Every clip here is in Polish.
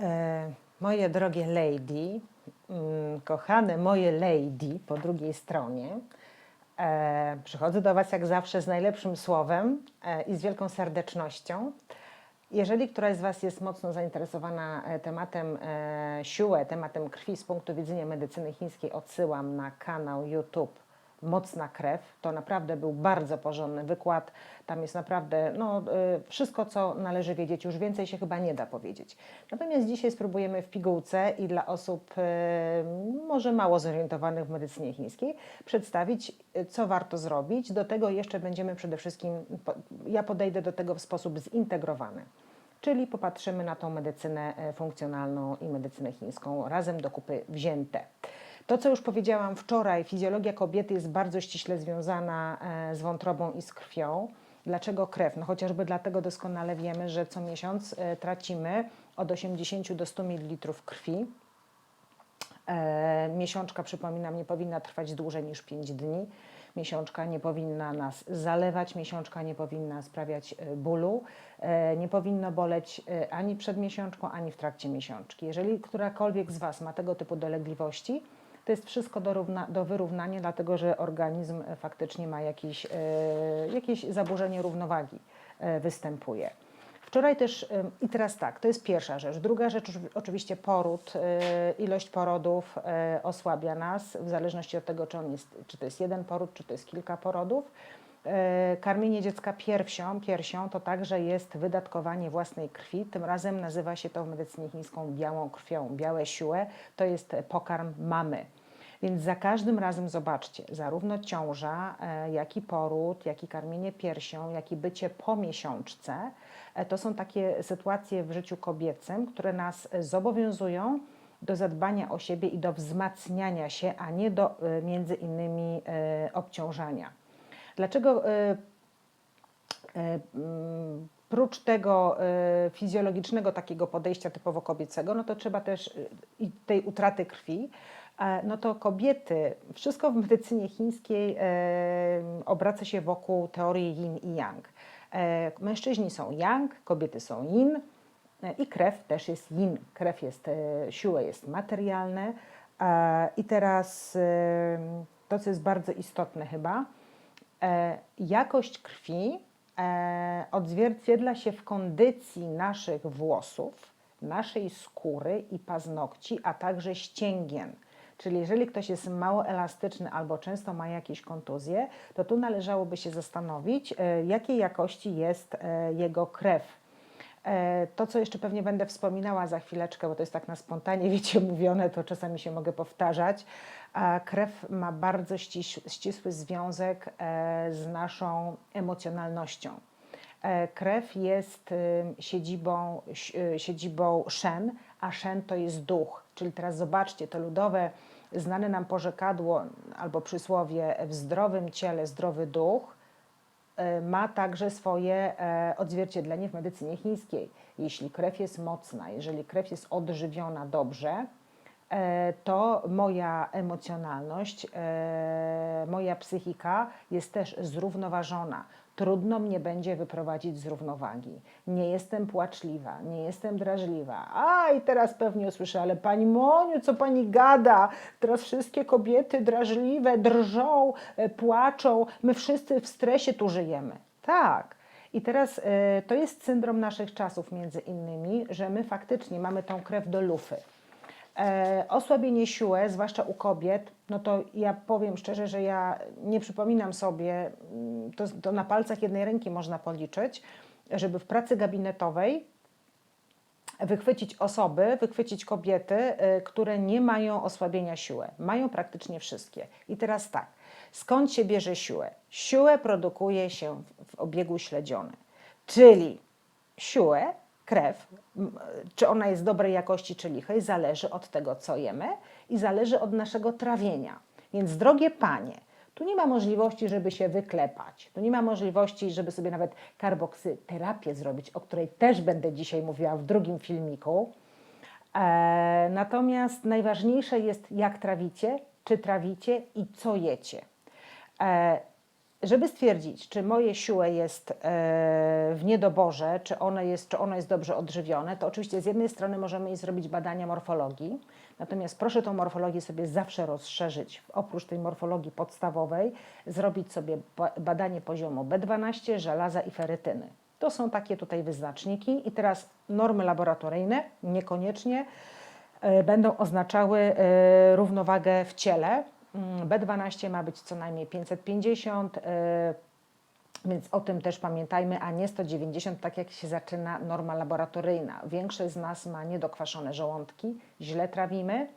E, Moje drogie lady, mm, kochane moje lady po drugiej stronie, e, przychodzę do Was jak zawsze z najlepszym słowem e, i z wielką serdecznością. Jeżeli któraś z Was jest mocno zainteresowana tematem siłę, tematem krwi z punktu widzenia medycyny chińskiej, odsyłam na kanał YouTube Mocna Krew. To naprawdę był bardzo porządny wykład. Tam jest naprawdę no, e, wszystko, co należy wiedzieć. Już więcej się chyba nie da powiedzieć. Natomiast dzisiaj spróbujemy w pigułce i dla osób e, może mało zorientowanych w medycynie chińskiej przedstawić, e, co warto zrobić. Do tego jeszcze będziemy przede wszystkim, ja podejdę do tego w sposób zintegrowany. Czyli popatrzymy na tą medycynę funkcjonalną i medycynę chińską razem do kupy wzięte. To, co już powiedziałam wczoraj, fizjologia kobiety jest bardzo ściśle związana e, z wątrobą i z krwią. Dlaczego krew? No chociażby dlatego doskonale wiemy, że co miesiąc e, tracimy od 80 do 100 ml krwi. E, miesiączka, przypominam, nie powinna trwać dłużej niż 5 dni. Miesiączka nie powinna nas zalewać, miesiączka nie powinna sprawiać bólu, nie powinno boleć ani przed miesiączką, ani w trakcie miesiączki. Jeżeli którakolwiek z Was ma tego typu dolegliwości, to jest wszystko do, równa, do wyrównania, dlatego że organizm e, faktycznie ma jakieś, e, jakieś zaburzenie równowagi, e, występuje. Wczoraj też, ym, i teraz tak, to jest pierwsza rzecz. Druga rzecz, oczywi- oczywiście poród, ilość porodów osłabia nas, w zależności od tego, czy, on jest, czy to jest jeden poród, czy to jest kilka porodów. Karmienie dziecka piersią, piersią to także jest wydatkowanie własnej krwi. Tym razem nazywa się to w medycynie chińską białą krwią, białe siłę. To jest pokarm mamy. Więc za każdym razem zobaczcie, zarówno ciąża, e, jak i poród, jak i karmienie piersią, jak i bycie po miesiączce, e, to są takie sytuacje w życiu kobiecym, które nas e, zobowiązują do zadbania o siebie i do wzmacniania się, a nie do między innymi obciążania. Dlaczego mm, Prócz tego fizjologicznego takiego podejścia typowo kobiecego, no to trzeba też tej utraty krwi, no to kobiety, wszystko w medycynie chińskiej e, obraca się wokół teorii yin i yang. E, Mężczyźni są yang, kobiety są yin e, i krew też jest yin. Krew jest, e, siłę jest materialne. E, I teraz e, to, co jest bardzo istotne chyba, e, jakość krwi e, odzwierciedla się w kondycji naszych włosów, naszej skóry i paznokci, a także ścięgien. Czyli jeżeli ktoś jest mało elastyczny albo często ma jakieś kontuzje, to tu należałoby się zastanowić, e, jakiej jakości jest e, jego krew. E, To, co jeszcze pewnie będę wspominała za chwileczkę, bo to jest tak na spontanie, wiecie, mówione, to czasami się mogę powtarzać. Krew ma bardzo ścisły związek z naszą emocjonalnością. Krew jest y, siedzibą, y, siedzibą szen, a szen to jest duch. Czyli teraz zobaczcie, to ludowe, znane nam porzekadło albo przysłowie w zdrowym ciele zdrowy duch, e, ma także swoje e, odzwierciedlenie w medycynie chińskiej. Jeśli krew jest mocna, jeżeli krew jest odżywiona dobrze, to moja emocjonalność, e, moja psychika jest też zrównoważona. Trudno mnie będzie wyprowadzić z równowagi. Nie jestem płaczliwa, nie jestem drażliwa. A i teraz pewnie usłyszę, ale pani Moniu, co pani gada? Teraz wszystkie kobiety drażliwe drżą, e, płaczą. My wszyscy w stresie tu żyjemy. Tak. I teraz e, to jest syndrom naszych czasów, między innymi, że my faktycznie mamy tą krew do lufy. E, osłabienie siły, zwłaszcza u kobiet, no to ja powiem szczerze, że ja nie przypominam sobie, mm, to, to na palcach jednej ręki można policzyć, żeby w pracy gabinetowej wychwycić osoby, wychwycić kobiety, y, które nie mają osłabienia siły. Mają praktycznie wszystkie. I teraz tak, skąd się bierze siłę? Siłę produkuje się w- obiegu śledzionym, czyli siłę, krew, czy ona jest dobrej jakości, czy lichej, zależy od tego, co jemy i zależy od naszego trawienia. Więc drogie panie, tu nie ma możliwości, żeby się wyklepać. Tu nie ma możliwości, żeby sobie nawet karboksyterapię zrobić, o której też będę dzisiaj mówiła w drugim filmiku. E, natomiast najważniejsze jest, jak trawicie, czy trawicie i co jecie. E, żeby stwierdzić, czy moje siłę jest e, w niedoborze, czy ono, jest, czy ono jest dobrze odżywione, to oczywiście z jednej strony możemy zrobić badania morfologii, natomiast proszę tą morfologię sobie zawsze rozszerzyć. Oprócz tej morfologii podstawowej, zrobić sobie ba- badanie poziomu B12, żelaza i ferytyny. To są takie tutaj wyznaczniki i teraz normy laboratoryjne niekoniecznie e, będą oznaczały e, równowagę w ciele. Mm, B12 ma być co najmniej 550, e, więc o tym też pamiętajmy, a nie 190, tak jak się zaczyna norma laboratoryjna. Większość z nas ma niedokwaszone żołądki, źle trawimy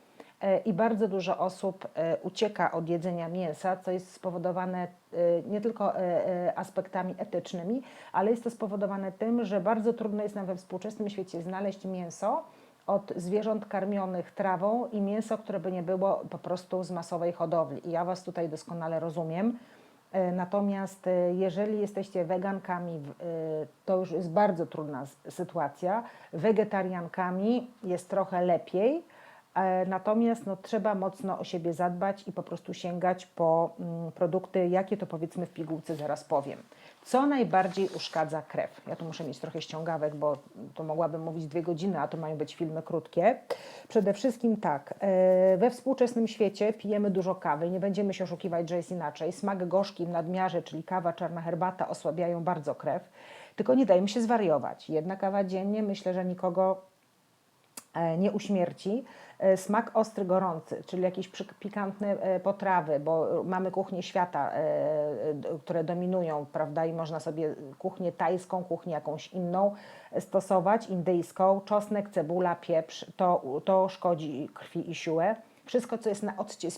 e, i bardzo dużo osób e, ucieka od jedzenia mięsa, co jest spowodowane nie tylko aspektami etycznymi, ale jest to spowodowane tym, że bardzo trudno jest nam we współczesnym świecie znaleźć mięso od zwierząt karmionych trawą i mięso, które by nie było po prostu z masowej hodowli. I ja Was tutaj doskonale rozumiem. E, Natomiast e, jeżeli jesteście wegankami, e, to już jest bardzo trudna sytuacja. Wegetariankami jest trochę lepiej. E, Natomiast no, trzeba mocno o siebie zadbać i po prostu sięgać po mm, produkty, jakie to powiedzmy w pigułce zaraz powiem. Co najbardziej uszkadza krew? Ja tu muszę mieć trochę ściągawek, bo to mogłabym mówić dwie godziny, a to mają być filmy krótkie. Przede wszystkim tak, e, we współczesnym świecie pijemy dużo kawy, nie będziemy się oszukiwać, że jest inaczej. Smak gorzki w nadmiarze, czyli kawa, czarna herbata osłabiają bardzo krew, tylko nie dajmy się zwariować. Jedna kawa dziennie myślę, że nikogo nie uśmierci. E, Smak ostry, gorący, czyli jakieś pikantne e, potrawy, bo mamy kuchnię świata, e, które dominują, prawda, i można sobie kuchnię tajską, kuchnię jakąś inną e, stosować, indyjską, czosnek, cebula, pieprz, to, to szkodzi krwi i siłę. Wszystko, co jest na odcie